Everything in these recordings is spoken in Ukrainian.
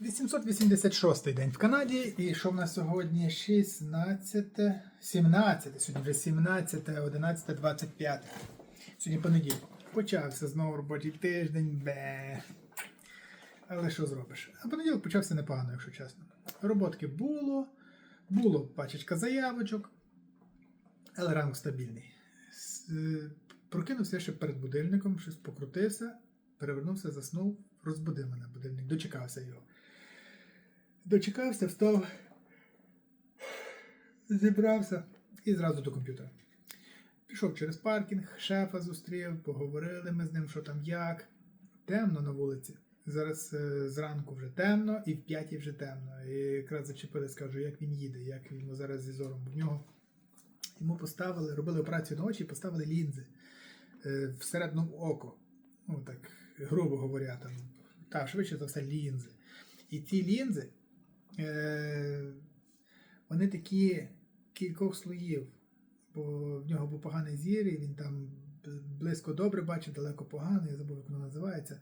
886 день в Канаді. І що в нас сьогодні? 16, 17, сьогодні вже 17, 11, 25. Сьогодні понеділок. Почався знову робочий тиждень. Бе. Але що зробиш? А понеділок почався непогано, якщо чесно. Роботки було, було пачечка заявочок, але ранок стабільний. Е, Прокинувся ще перед будильником, щось покрутився, перевернувся, заснув, розбудив мене будильник, дочекався його. Дочекався, встав, зібрався і зразу до комп'ютера. Пішов через паркінг, шефа зустрів, поговорили ми з ним, що там як. Темно на вулиці. Зараз е, зранку вже темно, і в п'ятій вже темно. І якраз зачепили, скажу, як він їде, як йому зараз зі зором. В нього йому поставили, робили операцію на очі і поставили лінзи е, в око. Ну так, грубо говоря, там, та, швидше за все, лінзи. І ці лінзи, вони такі кількох слоїв, бо в нього був поганий зір, і він там близько добре бачив, далеко погано, я забув, як воно називається,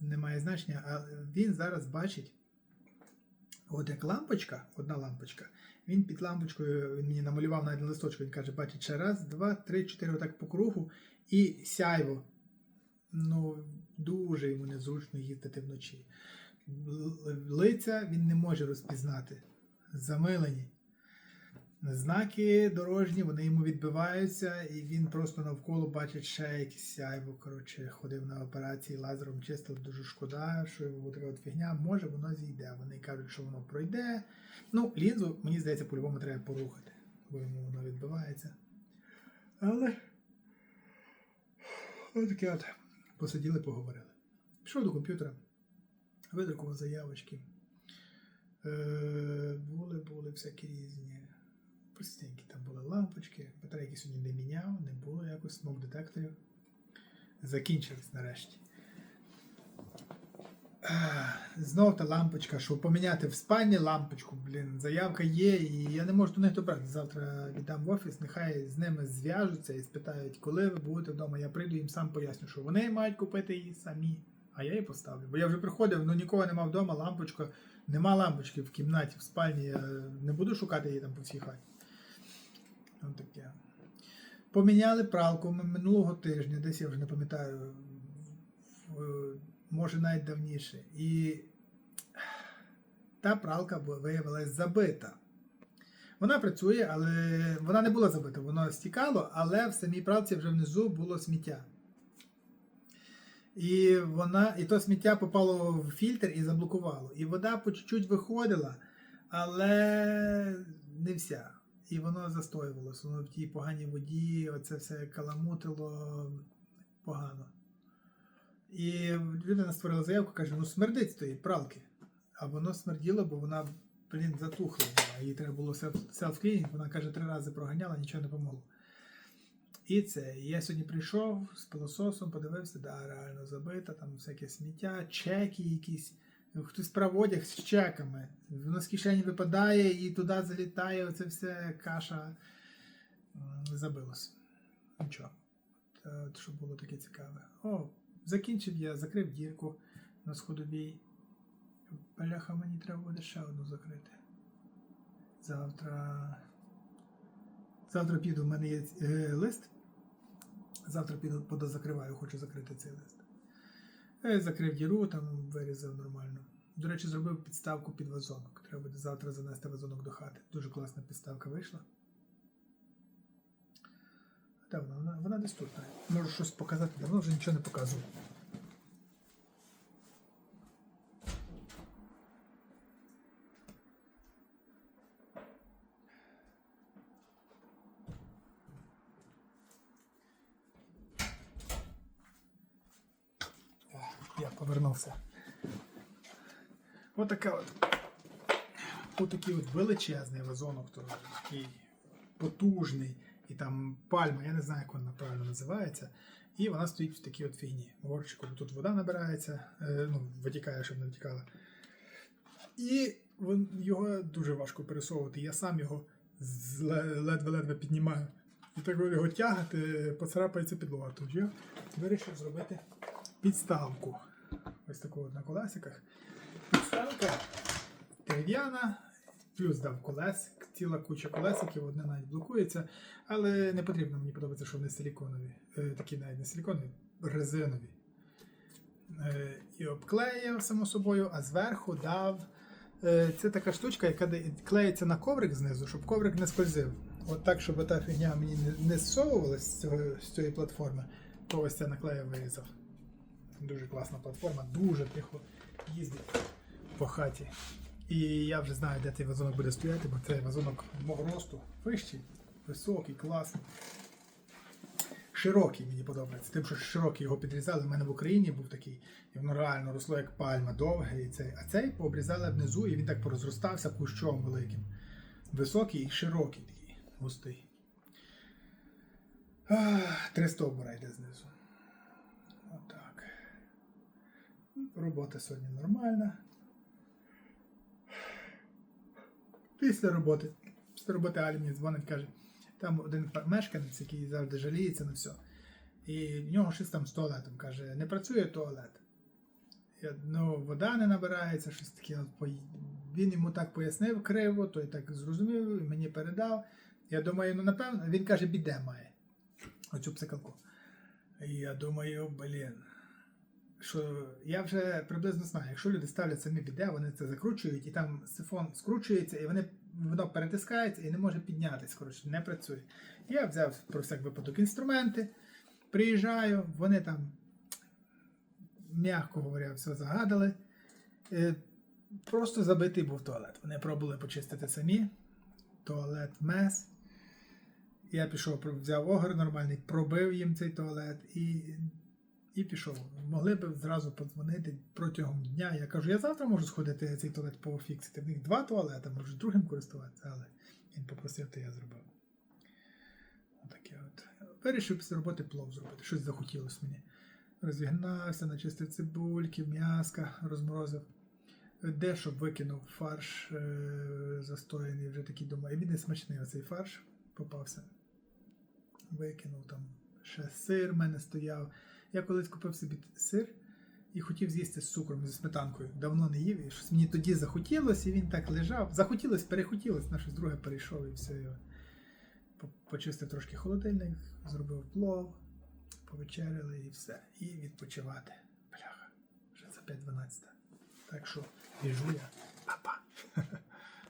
немає значення, а він зараз бачить. От як лампочка, одна лампочка, він під лампочкою, він мені намалював на листочку, він каже, бачить ще раз, два, три, чотири, отак по кругу, і сяйво. Ну, дуже йому незручно їздити вночі. Лиця він не може розпізнати. Замилені. Знаки дорожні, вони йому відбиваються, і він просто навколо бачить ще якесь сяйво. Коротше, ходив на операції лазером чистив, дуже шкода, що його така от фігня, може воно зійде. Вони кажуть, що воно пройде. Ну, лінзу, мені здається, по-любому треба порухати, бо йому воно відбивається. Але. Ось таке от. Посиділи, поговорили. Пішов до комп'ютера, видрукував заявочки. Е, були, були всякі різні. Простенькі там були лампочки. Батарейки сьогодні не міняв, не було якось смок детекторів. Закінчились нарешті. Знов та лампочка, щоб поміняти в спальні лампочку, блін, заявка є, і я не можу до них добрати. Завтра віддам в офіс, нехай з ними зв'яжуться і спитають, коли ви будете вдома. Я прийду їм сам поясню, що вони мають купити її самі, а я її поставлю. Бо я вже приходив, ну нікого нема вдома, лампочка, нема лампочки в кімнаті, в спальні. Я не буду шукати її там по всій хаті. Ось таке. Поміняли пралку минулого тижня, десь я вже не пам'ятаю, може навіть давніше. І та пралка виявилась забита. Вона працює, але вона не була забита, воно стікало, але в самій пралці вже внизу було сміття. І вона, і то сміття попало в фільтр і заблокувало. І вода по чуть-чуть виходила, але не вся. І воно застоювалося. Воно в тій поганій воді, оце все каламутило погано. І людина створила заявку, каже: ну смердить з тої пралки. А воно смерділо, бо вона, блін, затухла. Їй треба було селф-клінінг, вона каже, три рази проганяла, нічого не помогло. І це. Я сьогодні прийшов з пилососом, подивився, да, реально забита, там всяке сміття, чеки якісь. Хтось прав з чеками. Воно з кишені випадає і туди залітає, оце все каша забилось. Нічого. Та, Що було таке цікаве. О, закінчив я, закрив дірку на сходовій. Бляха, мені треба буде ще одну закрити. Завтра. Завтра піду, в мене є е, лист. Завтра піду подозакриваю, хочу закрити цей лист. Я закрив діру, там вирізав нормально. До речі, зробив підставку під вазонок. Треба буде завтра занести вазонок до хати. Дуже класна підставка вийшла. Та вона? Вона, вона десь тут. Можу щось показати, давно вже нічого не показував. Я повернувся. Отака от. Отакий от величезний вазонок, такий потужний, і там пальма, я не знаю, як вона правильно називається. І вона стоїть в такій от фігні. Горчику, тут вода набирається, е, ну, витікає, щоб не витікала. І його дуже важко пересовувати. Я сам його ледве-ледве піднімаю. І так його тягати, поцарапається підлога. Тож я вирішив зробити підставку. Ось таку от на колесиках. Підставка дерев'яна, плюс дав колес, ціла куча колесиків, одне навіть блокується, але не потрібно, мені подобається, що вони силіконові, е, такі навіть не силіконові, резинові. Е, і обклеїв, само собою, а зверху дав. е, Це така штучка, яка клеїться на коврик знизу, щоб коврик не скользив. От так, щоб та фігня мені не, зсовувалась з, з цієї платформи, то ось це наклеїв вирізав. Дуже класна платформа, дуже тихо їздить по хаті. І я вже знаю, де цей вазонок буде стояти, бо це вазонок мого росту вищий, високий, класний. Широкий мені подобається. Тим, що широкий його підрізали. У мене в Україні був такий, і воно реально росло як пальма, довге. Цей. А цей пообрізали внизу, і він так порозростався кущом великим. Високий і широкий такий, густий. Три стовбура йде знизу. Отак. Робота сьогодні нормальна. Після роботи. Після роботи Алі мені дзвонить, каже, там один мешканець, який завжди жаліється на все. І в нього щось там з туалетом. Каже, не працює туалет. Ну, вода не набирається, щось таке. Він йому так пояснив криво, той так зрозумів, і мені передав. Я думаю, ну напевно, він каже, біде має. Оцю псикалку. І я думаю, блін. Що я вже приблизно знаю, якщо люди ставлять самі біде, вони це закручують, і там сифон скручується, і вони, воно перетискається і не може піднятися. Коротше, не працює. Я взяв про всяк випадок інструменти, приїжджаю, вони там, м'яко говоря, все загадали. Е, Просто забитий був туалет. Вони пробували почистити самі. Туалет мес. Я пішов, взяв огр нормальний, пробив їм цей туалет і, і пішов. Могли б зразу подзвонити протягом дня. Я кажу, я завтра можу сходити цей туалет пофіксити. В них два туалети, можу другим користуватися, але він попросив, то я зробив. Отаке от. Вирішив після роботи плов зробити. Щось захотілося мені. Розігнався, начистив цибульки, м'яска, розморозив. Дещо викинув фарш е- застояний, вже такий думаю. Він не смачний оцей фарш попався. Викинув там ще сир в мене стояв. Я колись купив собі сир і хотів з'їсти з цукром, зі сметанкою. Давно не їв, і щось мені тоді захотілося, і він так лежав. Захотілося, перехотілося, на щось друге перейшов і все. Почистив трошки холодильник, зробив плов, повечеряли і все. І відпочивати. Бляха, вже за 5.12. Так що, біжу я. Па-па.